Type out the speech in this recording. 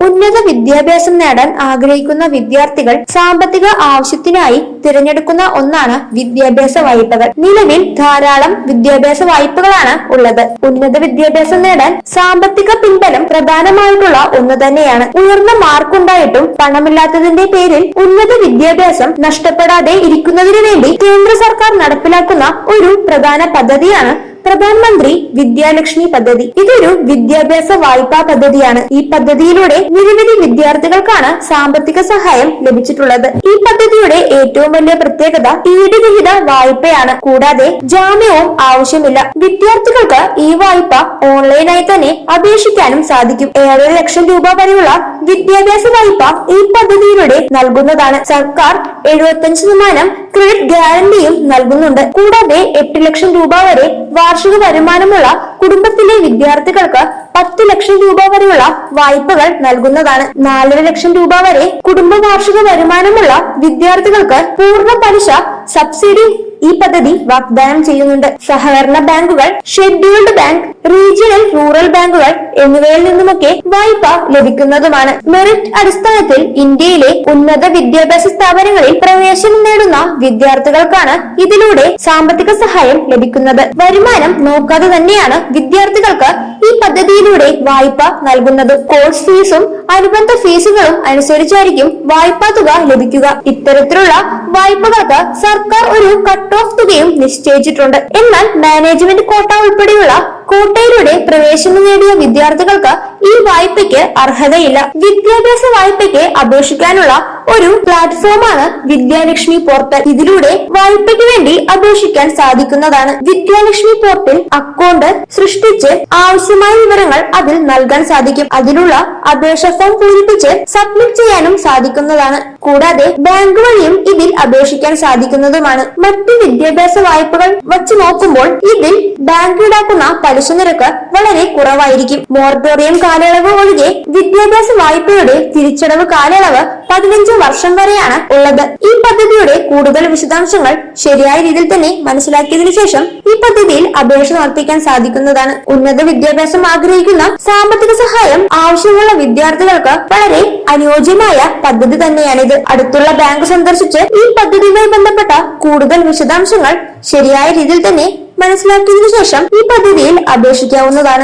ഉന്നത വിദ്യാഭ്യാസം നേടാൻ ആഗ്രഹിക്കുന്ന വിദ്യാർത്ഥികൾ സാമ്പത്തിക ആവശ്യത്തിനായി തിരഞ്ഞെടുക്കുന്ന ഒന്നാണ് വിദ്യാഭ്യാസ വായ്പകൾ. നിലവിൽ ധാരാളം വിദ്യാഭ്യാസ വായ്പകളാണ് ഉള്ളത്. ഉന്നത വിദ്യാഭ്യാസം നേടാൻ സാമ്പത്തിക പിൻബലം പ്രധാനമായിട്ടുള്ള ഒന്ന് തന്നെയാണ്. ഉയർന്ന മാർക്കുണ്ടായിട്ടും പണമില്ലാത്തതിന്റെ പേരിൽ ഉന്നത വിദ്യാഭ്യാസം നഷ്ടപ്പെടാതെ ഇരിക്കുന്നതിനു വേണ്ടി കേന്ദ്ര സർക്കാർ നടപ്പിലാക്കുന്ന ഒരു പ്രധാന പദ്ധതിയാണ് പ്രധാനമന്ത്രി വിദ്യാലക്ഷ്മി പദ്ധതി. ഇതൊരു വിദ്യാഭ്യാസ വായ്പാ പദ്ധതിയാണ്. ഈ പദ്ധതിയിലൂടെ നിരവധി വിദ്യാർത്ഥികൾക്കാണ് സാമ്പത്തിക സഹായം ലഭിച്ചിട്ടുള്ളത്. ഈ പദ്ധതിയുടെ ഏറ്റവും വലിയ പ്രത്യേകത ഈടുവിഹിത വായ്പയാണ്. കൂടാതെ ജാമ്യവും ആവശ്യമില്ല. വിദ്യാർത്ഥികൾക്ക് ഈ വായ്പ ഓൺലൈനായി തന്നെ അപേക്ഷിക്കാനും സാധിക്കും. ഏഴര ലക്ഷം രൂപ വരെയുള്ള വിദ്യാഭ്യാസ വായ്പ ഈ പദ്ധതിയിലൂടെ നൽകുന്നതാണ്. സർക്കാർ എഴുപത്തഞ്ച് ശതമാനം ക്രെഡിറ്റ് ഗ്യാരണ്ടിയും നൽകുന്നുണ്ട്. കൂടാതെ എട്ട് ലക്ഷം രൂപ വരെ വാർഷിക വരുമാനമുള്ള കുടുംബത്തിലെ വിദ്യാർത്ഥികൾക്ക് പത്ത് ലക്ഷം രൂപ വരെയുള്ള വായ്പകൾ നൽകുന്നതാണ്. നാലര ലക്ഷം രൂപ വരെ കുടുംബ വാർഷിക വരുമാനമുള്ള വിദ്യാർത്ഥികൾക്ക് പൂർണ പലിശ സബ്സിഡി ഈ പദ്ധതി വാഗ്ദാനം ചെയ്യുന്നുണ്ട്. സഹകരണ ബാങ്കുകൾ ഷെഡ്യൂൾഡ് ബാങ്ക് റീജിയണൽ റൂറൽ ബാങ്കുകൾ എന്നിവയിൽ നിന്നുമൊക്കെ വായ്പ ലഭിക്കുന്നതുമാണ്. മെറിറ്റ് അടിസ്ഥാനത്തിൽ ഇന്ത്യയിലെ ഉന്നത വിദ്യാഭ്യാസ സ്ഥാപനങ്ങളിൽ പ്രവേശനം നേടുന്ന വിദ്യാർത്ഥികൾക്കാണ് ഇതിലൂടെ സാമ്പത്തിക സഹായം ലഭിക്കുന്നത്. വരുമാനം നോക്കാതെ തന്നെയാണ് വിദ്യാർത്ഥികൾക്ക് ഈ പദ്ധതിയിലൂടെ വായ്പ നൽകുന്നത്. കോഴ്സ് ഫീസും അനുബന്ധ ഫീസുകളും അനുസരിച്ചായിരിക്കും വായ്പാ തുക ലഭിക്കുക. ഇത്തരത്തിലുള്ള വായ്പകൾക്ക് സർക്കാർ ഒരു കട്ട് ഓഫ് തുകയും നിശ്ചയിച്ചിട്ടുണ്ട്. എന്നാൽ മാനേജ്മെന്റ് കോട്ട ഉൾപ്പെടെയുള്ള കോട്ടയിലൂടെ പ്രവേശനം നേടിയ വിദ്യാർത്ഥികൾക്ക് ഈ വായ്പയ്ക്ക് അർഹതയില്ല. വിദ്യാഭ്യാസ വായ്പയ്ക്ക് അപേക്ഷിക്കാനുള്ള ഒരു പ്ലാറ്റ്ഫോമാണ് വിദ്യാലക്ഷ്മി പോർട്ടൽ. ഇതിലൂടെ വായ്പയ്ക്ക് വേണ്ടി അപേക്ഷിക്കാൻ സാധിക്കുന്നതാണ്. വിദ്യാലക്ഷ്മി പോർട്ടൽ അക്കൗണ്ട് സൃഷ്ടിച്ച് ആവശ്യമായ വിവരങ്ങൾ അതിൽ നൽകാൻ സാധിക്കും. അതിനുള്ള അപേക്ഷ ഫോം പൂരിപ്പിച്ച് സബ്മിറ്റ് ചെയ്യാനും സാധിക്കുന്നതാണ്. കൂടാതെ ബാങ്ക് വഴിയും ഇതിൽ അപേക്ഷിക്കാൻ സാധിക്കുന്നതുമാണ്. മറ്റ് വിദ്യാഭ്യാസ വായ്പകൾ വച്ച് നോക്കുമ്പോൾ ഇതിൽ ബാങ്ക് ഈടാക്കുന്ന പലിശ നിരക്ക് വളരെ കുറവായിരിക്കും. മോറട്ടോറിയം കാലയളവ് ഒഴികെ വിദ്യാഭ്യാസ വായ്പയുടെ തിരിച്ചടവ് കാലയളവ് പതിനഞ്ച് വർഷം വരെയാണ് ഉള്ളത്. ഈ പദ്ധതിയുടെ കൂടുതൽ വിശദാംശങ്ങൾ ശരിയായ രീതിയിൽ തന്നെ മനസ്സിലാക്കിയതിനു ശേഷം ഈ പദ്ധതിയിൽ അപേക്ഷ സമർപ്പിക്കാൻ സാധിക്കുന്നതാണ്. ഉന്നത വിദ്യാഭ്യാസം ആഗ്രഹിക്കുന്ന സാമ്പത്തിക സഹായം ആവശ്യമുള്ള വിദ്യാർത്ഥികൾക്ക് വളരെ അനുയോജ്യമായ പദ്ധതി തന്നെയാണിത്. അടുത്തുള്ള ബാങ്ക് സന്ദർശിച്ച് ഈ പദ്ധതിയുമായി ബന്ധപ്പെട്ട കൂടുതൽ വിശദാംശങ്ങൾ ശരിയായ രീതിയിൽ തന്നെ മനസ്സിലാക്കിയതിനു ശേഷം ഈ പദ്ധതിയിൽ അപേക്ഷിക്കാവുന്നതാണ്.